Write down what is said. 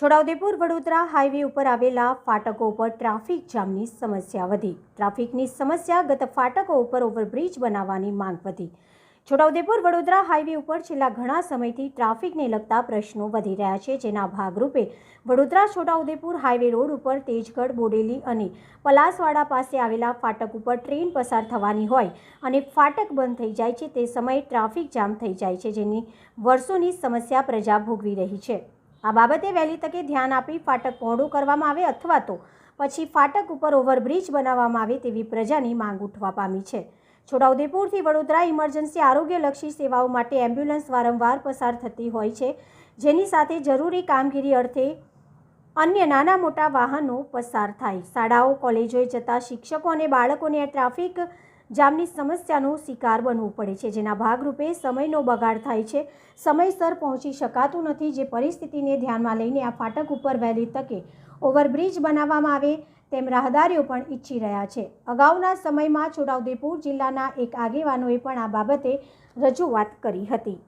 Chhota Udepur Vadodara highway ઉપર આવેલા ફાટકો ઉપર ટ્રાફિક જામની સમસ્યા વધી. ટ્રાફિકની સમસ્યા ગત ફાટકો ઉપર ઓવરબ્રિજ બનાવવાની માંગ વધી. છોટાઉદેપુર વડોદરા હાઈવે ઉપર છેલ્લા ઘણા સમયથી ટ્રાફિકને લગતા પ્રશ્નો વધી રહ્યા છે, જેના ભાગરૂપે વડોદરા છોટાઉદેપુર હાઈવે રોડ ઉપર તેજગઢ, બોડેલી અને પલાસવાડા પાસે આવેલા ફાટક ઉપર ટ્રેન પસાર થવાની હોય અને ફાટક બંધ થઈ જાય છે, તે સમયે ટ્રાફિક જામ થઈ જાય છે, જેની વર્ષોની સમસ્યા પ્રજા ભોગવી રહી છે. આ બાબતે વહેલી તકે ધ્યાન આપી ફાટક પહોળું કરવામાં આવે અથવા તો પછી ફાટક ઉપર ઓવરબ્રિજ બનાવવામાં આવે તેવી પ્રજાની માંગ ઉઠવા પામી છે. છોટાઉદેપુરથી વડોદરા ઇમરજન્સી આરોગ્યલક્ષી સેવાઓ માટે એમ્બ્યુલન્સ વારંવાર પસાર થતી હોય છે, જેની સાથે જરૂરી કામગીરી અર્થે અન્ય નાના મોટા વાહનો પસાર થાય. શાળાઓ, કોલેજોએ જતા શિક્ષકો અને બાળકોને ટ્રાફિક જામની સમસ્યાનો શિકાર બનવું પડે છે, જેના ભાગરૂપે સમયનો બગાડ થાય છે. સમયસર પહોંચી શકાતું નથી, જે પરિસ્થિતિને ધ્યાનમાં લઈને આ ફાટક ઉપર વહેલી તકે ઓવરબ્રિજ બનાવવામાં આવે તેમ રાહદારીઓ પણ ઈચ્છી રહ્યા છે. અગાઉના સમયમાં છોટાઉદેપુર જિલ્લાના એક આગેવાનોએ પણ આ બાબતે રજૂઆત કરી હતી.